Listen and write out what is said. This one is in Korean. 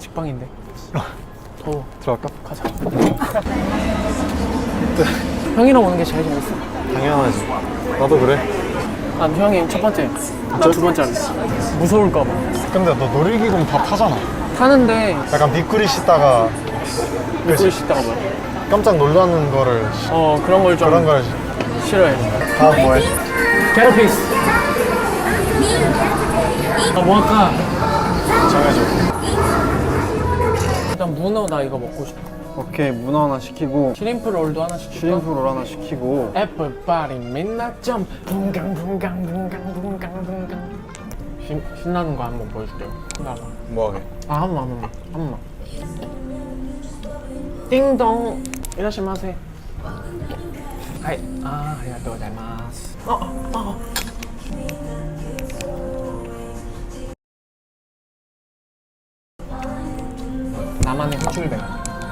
직방인데. 더워. 들어갈까? 가자. 형이랑 오는 게 제일 재밌어. 당연하지. 나도 그래. 난 형이 첫 번째, 나 두 번째. 무서울까 봐. 근데 너 놀이기구는 다 타잖아. 타는데 약간 미꾸리 씻다가 미꾸리 씻다가 뭐야? 깜짝 놀라는 거를 어 그런 걸 좀 그런 걸 싫어해. 다음 뭐해? 게러피스. 아 뭐 할까? 정해줘. 문어 나 이거 먹고 싶어. 오케이 문어 하나 시키고 시림프 롤도 하나 시킬까? 슈림프 롤 하나 시키고 애플파리 민낯 점. 붕강 붕강 붕강 붕강 붕강. 신, 신나는 거 한번 보여줄게요. 나가 뭐하게? 아 한번 한번 한번. 띵동. 이라시마세. 하이. 아 어, 어, 어. 나만의 호출배